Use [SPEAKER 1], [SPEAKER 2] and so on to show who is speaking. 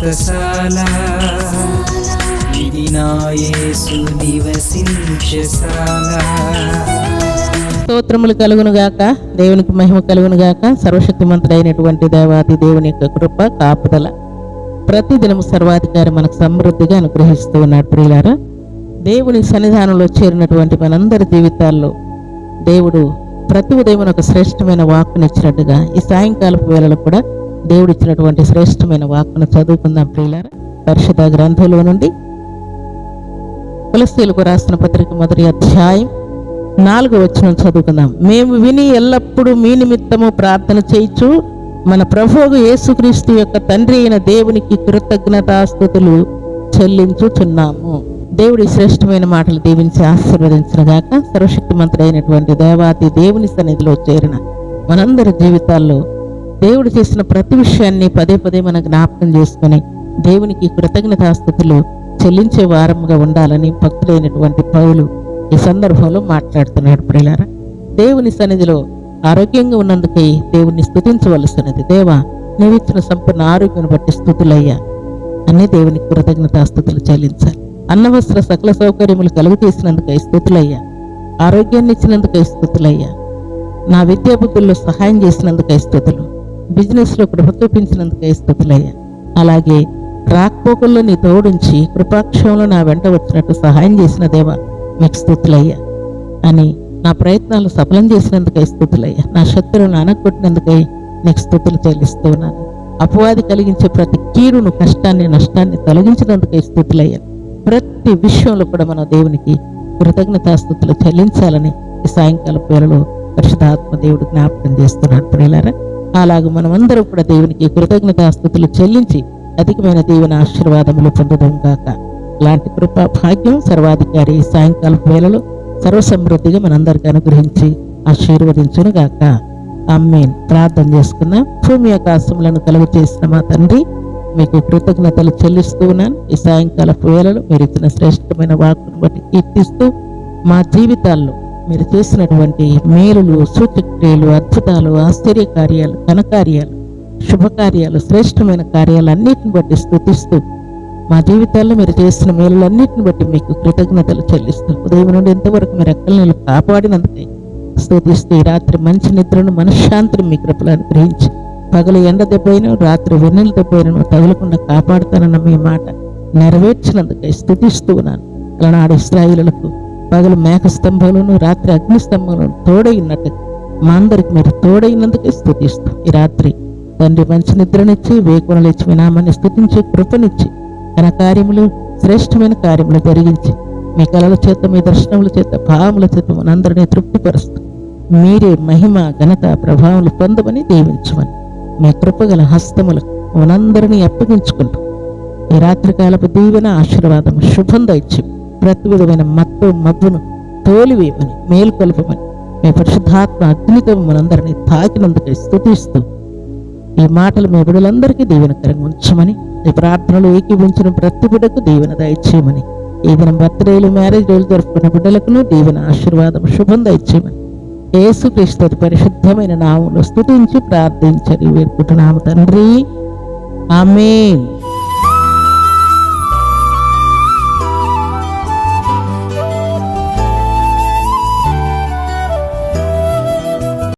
[SPEAKER 1] వ్రతశాల ఇది నివసించశాల
[SPEAKER 2] స్తోత్రములు కలుగును గాక దేవునికి మహిమ కలుగును గాక సర్వశక్తిమంతుడైనటువంటి దేవాది దేవుని యొక్క కృప కాపుదల ప్రతిదినము సర్వాధికారి మనకు సమృద్ధిగా అనుగ్రహిస్తూ ఉన్నాడు ప్రియులారా. దేవుని సన్నిధానంలో చేరినటువంటి మనందరి జీవితాల్లో దేవుడు ప్రతి ఉదయం ఒక శ్రేష్టమైన వాక్కునిచ్చినట్టుగా ఈ సాయంకాలపు వేళలో కూడా దేవుడు ఇచ్చినటువంటి శ్రేష్టమైన వాక్కును చదువుకుందాం ప్రియులారా. పరిశుద్ధ గ్రంథంలో నుండి తులసీలకు రాసిన పత్రిక మొదటి అధ్యాయం నాలుగు వచ్చిన చదువుకుందాం. మేము విని ఎల్లప్పుడూ మీ నిమిత్తము ప్రార్థన చేయొచ్చు మన ప్రభువు యేసుక్రీస్తు యొక్క తండ్రి అయిన దేవునికి కృతజ్ఞతాస్థుతులు చెల్లించుచున్నాము. దేవుడి శ్రేష్టమైన మాటలు దీవించి ఆశీర్వదించిన గాక సర్వశక్తిమంతుడైనటువంటి దేవాతి దేవుని సన్నిధిలో చేరిన మనందరి జీవితాల్లో దేవుడు చేసిన ప్రతి విషయాన్ని పదే పదే మనం జ్ఞాపకం చేసుకొని దేవునికి కృతజ్ఞతాస్థుతులు చెల్లించే వారముగా ఉండాలని భక్తులైనటువంటి పౌలు ఈ సందర్భంలో మాట్లాడుతున్నాడు ప్రిలారా దేవుని సన్నిధిలో ఆరోగ్యంగా ఉన్నందుకై దేవుణ్ణి స్థుతించవలసినది. దేవా నీవిచ్చిన సంపూర్ణ ఆరోగ్యం బట్టి స్థుతులయ్యా. అని దేవునికి కృతజ్ఞతాస్థుతులు చెల్లించాలి. అన్నవస్త్ర సకల సౌకర్యములు కలుగు చేసినందుకై స్థుతులయ్యా. ఆరోగ్యాన్ని ఇచ్చినందుకై స్థుతులయ్యా. నా విద్యా బుద్ధుల్లో సహాయం చేసినందుకై స్థుతులు. బిజినెస్లో కృప చూపించినందుకే స్థుతులయ్యా. అలాగే రాకపోకల్లో నీ తోడుంచి కృపాక్షంలో నా వెంట వచ్చినట్టు సహాయం చేసిన దేవా మీకు స్థుతులయ్యా. అని నా ప్రయత్నాలు సఫలం చేసినందుకై స్థుతులయ్యా. నా శత్రువును అనగొట్టినందుకై నీకు స్థుతులు చెల్లిస్తూ ఉన్నాను. అపవాది కలిగించే ప్రతి కీడును కష్టాన్ని నష్టాన్ని తొలగించినందుకై స్థుతులయ్యా. ప్రతి విషయంలో కూడా మన దేవునికి కృతజ్ఞతాస్థుతులు చెల్లించాలని ఈ సాయంకాలం పేరులో పరిశుధాత్మ దేవుడు జ్ఞాపకం చేస్తున్నాడు. ప్రియులారా అలాగే మనమందరం కూడా దేవునికి కృతజ్ఞతాస్థుతులు చెల్లించి అధికమైన దేవుని ఆశీర్వాదములు పొందడం కాక లాంటి కృపా భాగ్యం సర్వాధికారి ఈ సాయంకాలం వేళలో సర్వసమృద్ధిగా మనందరికీ అనుగ్రహించి ఆశీర్వదించును గాక. అమ్మేన్ ప్రార్థన చేసుకున్న భూమి ఆకాశములను కలుగు చేసిన మా తండ్రి మీకు కృతజ్ఞతలు చెల్లిస్తూ ఉన్నాను. ఈ సాయంకాలపు వేళలో మీరు ఇచ్చిన శ్రేష్టమైన వాక్కును బట్టి కీర్తిస్తూ మా జీవితాల్లో మీరు చేసినటువంటి మేలులు సూచక్రియలు అద్భుతాలు ఆశ్చర్య కార్యాలు ఘనకార్యాలు శుభకార్యాలు శ్రేష్టమైన కార్యాలు అన్నిటిని బట్టి స్థుతిస్తూ మా జీవితాల్లో మీరు చేసిన మేలులన్నిటిని బట్టి మీకు కృతజ్ఞతలు చెల్లిస్తూ ఉదయం నుండి ఎంతవరకు మీరు ఎక్కల నీళ్ళు కాపాడినందుకే స్థుతిస్తూ ఈ రాత్రి మంచి నిద్రను మనశ్శాంతిని మీ కృపలు అనుగ్రహించి పగలు ఎండ దెబ్బైన రాత్రి వెన్నెల దెబ్బైనను తగలకుండా కాపాడుతానన్న మీ మాట నెరవేర్చినందుకే స్థుతిస్తూ ఉన్నాను. అలనాడు ఇస్రాయిలకు పగలు మేక స్తంభములను రాత్రి అగ్ని స్తంభములను తోడైనట్టు మా అందరికి మీరు తోడైనందుకే స్థుతిస్తాం. ఈ రాత్రి తండ్రి మంచి నిద్రనిచ్చి వేకునలు వినామాన్ని స్థుతించి కృపనిచ్చి తన కార్యములు శ్రేష్టమైన కార్యములు జరిగించి మీ కళల చేత మీ దర్శనముల చేత భావముల చేత మనందరినీ తృప్తిపరుస్తూ. మీరే మహిమ ఘనత ప్రభావములు పొందమని దీవించమని మీ కృపగల హస్తములకు మనందరినీ అప్పగించుకుంటూ. ఈ రాత్రికాలపు దీవెన ఆశీర్వాదం శుభం దయచి ప్రతి విధమైన మత్తు మబ్బును తోలివేయమని మేలుకొల్పమని మీ పరిశుద్ధాత్మ అగ్నితో మనందరినీ తాకినందుకే స్థుతిస్తూ ఈ మాటలు మీ బిడ్డలందరికీ దీవెనకరంగా ఉంచమని ఈ ప్రార్థనలు ఏకీభించిన ప్రతి బిడ్డకు దీవెన దయచేయమని ఈ దినం బర్త్డేలు మ్యారేజ్ డేలు జరుపుకున్న బిడ్డలకును దీవెన ఆశీర్వాదం శుభం దయచేయమని ఏసుక్రీస్తు పరిశుద్ధమైన నామంలో స్థుతించి ప్రార్థించని వేడుకుంటున్నాము తండ్రి. ఆమేన్.